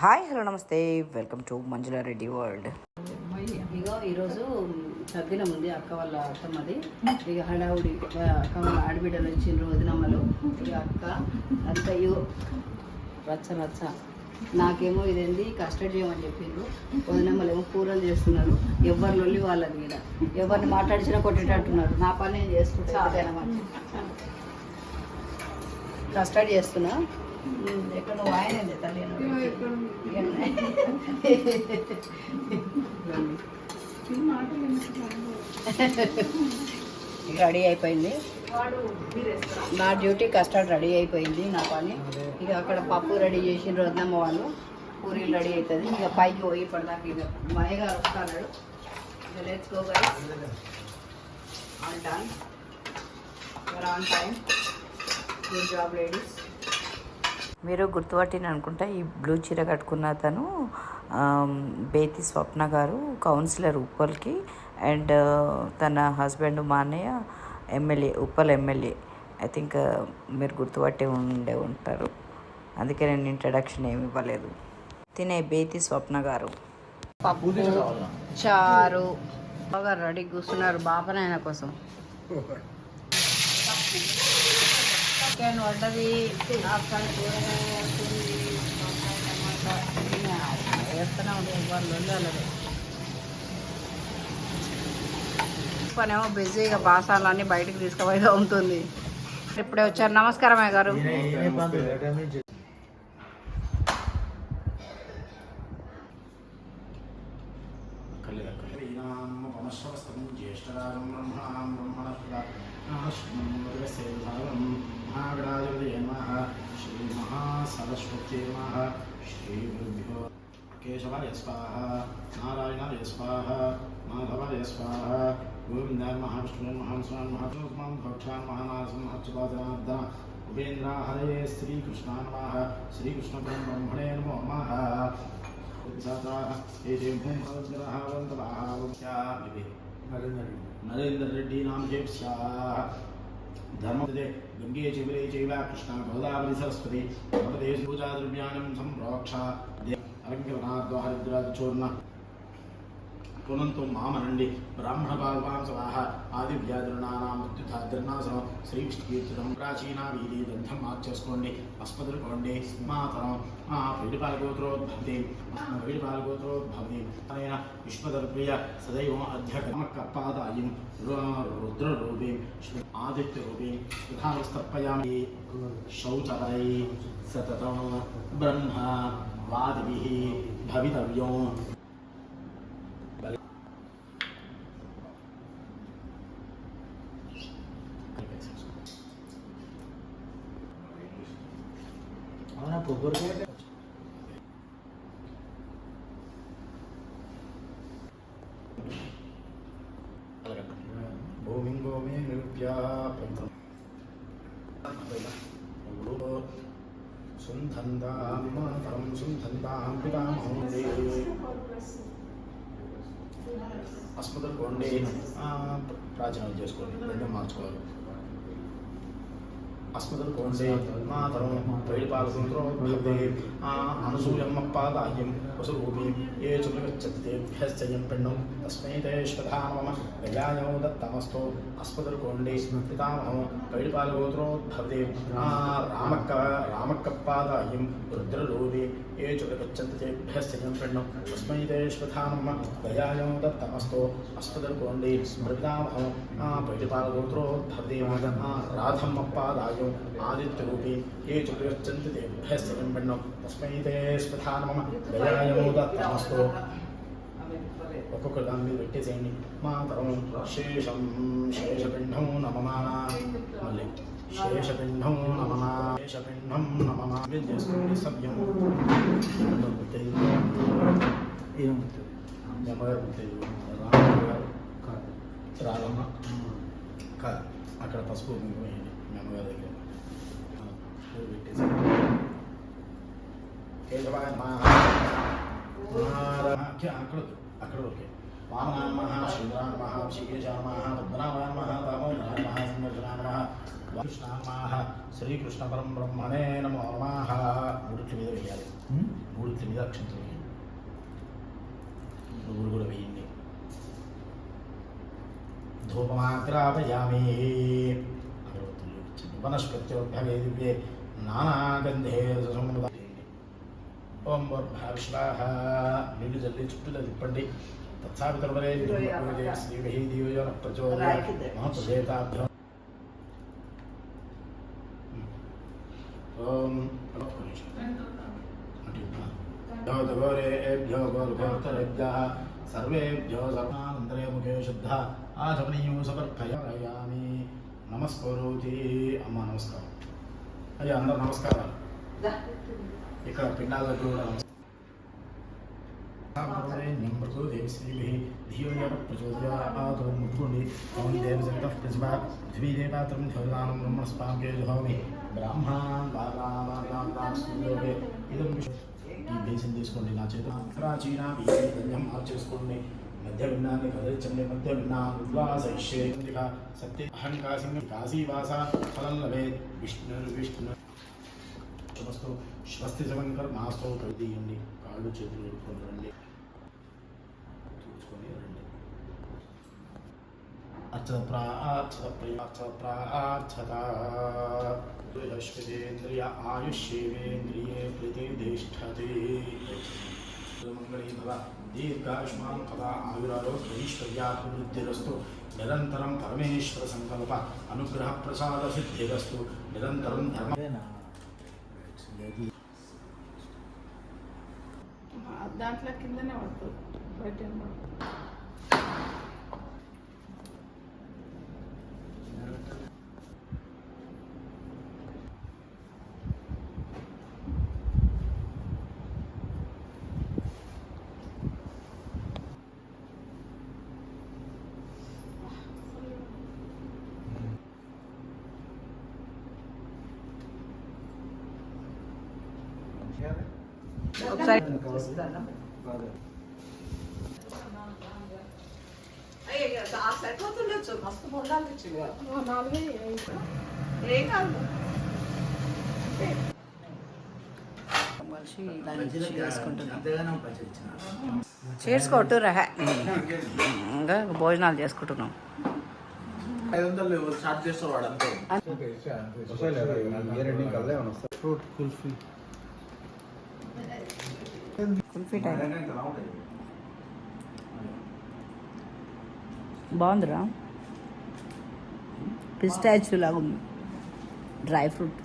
Hi hello నమస్తే. Welcome to Manjula Reddy world. ఇగో ఈరోజు తగ్గినం ఉంది అక్క వాళ్ళ అత్తమ్మది. ఇక హడావుడి అక్క వాళ్ళ ఆడబిడ్డలు వచ్చిండ్రు వదినమ్మలు. ఇక అక్క అంత ఇగో రచ్చ రచ్చ. నాకేమో ఇదేంది కస్టడీ చేయమని చెప్పిండ్రు. వదినమ్మలు ఏమో కూరలు చేస్తున్నారు. ఎవరి లొల్లి వాళ్ళది ఇక్కడ ఎవరిని మాట్లాడిచినా కొట్టేటట్టున్నారు. నా పని నేను చేసుకుంటా కస్టడీ చేస్తున్నా? ఎక్కడ నువ్వు ఆయన తల్లి రెడీ అయిపోయింది. నా డ్యూటీ కస్టర్డ్ రెడీ అయిపోయింది నా పని. ఇక అక్కడ పప్పు రెడీ చేసిన రోజునమ్మ వాళ్ళు. పూరీలు రెడీ అవుతుంది ఇక పైకి పోయి ఇప్పటిదాకా ఇక మయగా వస్తాడు ఇక let's go guys on time on time good job ladies మీరు గుర్తుపట్టిన అనుకుంటా ఈ బ్లూ చీర కట్టుకున్న అతను బేతి స్వప్న గారు కౌన్సిలర్ ఉప్పల్కి అండ్ తన హస్బెండ్ మా అన్నయ్య MLA Uppal MLA. I think మీరు గుర్తుపట్టే ఉండే ఉంటారు. అందుకే నేను ఇంట్రడక్షన్ ఏమి ఇవ్వలేదు. తినే బేతి స్వప్న గారు. పప్పు చారు. బాగా రెడీ కూర్చున్నారు బాపనాయన కోసం. చికెన్ వండది అక్కడ కూరగాయలు వేస్తుంది, టమాటా, వేస్తూనే వాళ్ళు వెళ్ళలేదు పనేమో బిజీగా బాసాలన్నీ బయటకు తీసుకుపోయి ఉంటుంది ఇప్పుడే వచ్చారు నమస్కారం అయ్య గారు జ్యేష్ఠరాజం బ్రహ్మణాం బ్రహ్మణ మహాగణాధిపతి నమ. శ్రీ మహాసరస్వతి నమ. శ్రీ గురుభ్యో కేశవాయ స్వాహ. నారాయణాయ స్వాహ. మాధవాయ స్వాహ. గోవిందాయ మహావిష్ణు మహాస్వామి మహాత్మా భక్షాన్ మహానాసం హర్చుపాదనార్దన ఉపేంద్ర హరే శ్రీకృష్ణ నమ. శ్రీకృష్ణ బ్రహ్మణే నమో నమ. నరేందర్ రెడ్డి. నామ చేప్స్యా ధర్మదే గంగే చిబిరే చైవ కృష్ణ గోదావరి సరస్వతి నవదే పూజా సంప్రోక్ష అలంకరణార్థహరిద్రాచూర్ణ పునంతో మామనండి బ్రాహ్మణ భగవాన్ సవాహ ఆది వ్యాధృణానా మృత్యుధాద్రణాసనం శ్రీవిష్ణుకీర్తనం ప్రాచీన వీధి మార్చేసుకోండి సదైవం आदित्यरूपिं तथा स्थापयामि सतत ब्रह्म ब्रह्मा भवितव्यो। పితామహం అస్మదుకోండి ప్రాచీనం చేసుకోండి రెండు మార్చుకోవాలి. अस्मदन कौंडे मातरम वैपाल सूत्र भवे अनुसूयम पादायम वसुभूमि ये चुनगच्छति देभ्यस्यम पिण्डं। तस्मै ते ये चुनगच्छति देभ्यस्यम पिण्डं। तस्मै ते श्वधामम गजायौ दत्तमस्तो अस्मदन कौंडे పితామహం వైడిపాలగోత్రోద్భవతే రాధమ్మ పాదాయం ఆదిత్యరూపే ఏ చుగచ్చంతి తేభ్యశ్చయం పెಣ್ಣం తస్మై తే స్వథా నమ దయాయమోదత్తమస్తు ఒక్కొక్క దాని మీద పెట్టేసేయండి మాతరం శేషం శేషపిండం నమమా మళ్ళీ శేషపిండం నమమా శేషపిండం నమమా చేసుకోండి సభ్యం ఏమవుతుంది నెమ్మదిగా గుర్తేది రామయ్య కాదు రాగమ్మ కాదు అక్కడ పసుపు కుంకుమ వేయండి మీ అమ్మగారి దగ్గర పూలు పెట్టేసి కేశవాయ అక్కడ అక్కడ ఓకే శ్రీకృష్ణ పరం బ్రహ్మణే నమో నమః. మూడిట్లు మీద వేయాలి. మూడు తెలియదు అక్షంతలు నువ్వులు కూడా వేయండి. ధూపమాగ్రాపయామి. అగరవత్తులు దివ్యే. నానాగంధే సుసంపద ఓం వర్భావిశ్వాహ నీళ్ళు జల్లి చుట్టూ తిప్పండి. తత్సావితర్వరే శ్రీమహీ దివ్యో ప్రచోదయ మహప్రదేతాభ్యం ఓం ఘోరేభ్యో ఘోరఘోత్తరేభ్యः సర్వేభ్యో సర్వానంతరే ముఖే శుద్ధ. ఆచమనీయో సమర్పయామి. నమస్కరోతి. అమ్మ నమస్కారం. అయ్యా అందరు నమస్కారాలు ఇక్కడ పిండాలకు కూడా నమస్కారం ముట్టుకోండి ఓం దేవజంత ప్రతిభ పృథ్వీదేవాత్రం ధ్యోదానం బ్రహ్మస్పాంగే జుహోమి. బ్రాహ్మణాన్ బాలామానాంలోకే ఇదం విష్- ఈ బేసిన్ తీసుకోండి నా చేత. ప్రాచీన బీజం మార్చేసుకోండి మధ్య విన్నాన్ని కదలిచండి మధ్య విన్నా ఉద్వాస ఇష్యేంద్రిక సత్య అహంకాసింగ కాశీవాస ఫలం లభే విష్ణు విష్ణు నమస్తు స్వస్తి శవంకర్ మాస్తో కలిదీయండి కాళ్ళు చేతులు ఊరుకొని రండి చూసుకొని రండి అర్చత ప్రార్థత ప్రియార్చత ప్రార్థత బృహస్పతేంద్రియ ఆయుష్యేంద్రియే ప్రతిష్టతే మంగళీ భవ దీర్ఘాయుష్మాన్ కదా ఆయురారోగ్యైశ్వర్యాభివృద్ధిరస్తు నిరంతరం పరమేశ్వర సంకల్ప అనుగ్రహ ప్రసాద సిద్ధిరస్తు నిరంతరం ధర్మ దాంట్లో కిందనే పడుతుంది. బయట సరిపోతుండొచ్చు మస్తు పొందాలి ఓ నాలుగే ఐదు. ఏం కాదు కలిసి లంచ్ చేసుకుంటున్నాం అంతేగానే పచ్చడి ఇచ్చిన చేసుకోవట్టు రహ ఇంకా భోజనాలు చేసుకుంటున్నాం ఐదు వందలు స్టార్ట్ చేస్తారు వాడు అంతే ఫ్రూట్ కుల్ఫీ కుల్ఫీ టైం బాగుందిరా. పిస్టాచ్యూ లాగా ఉంది. Dry fruit.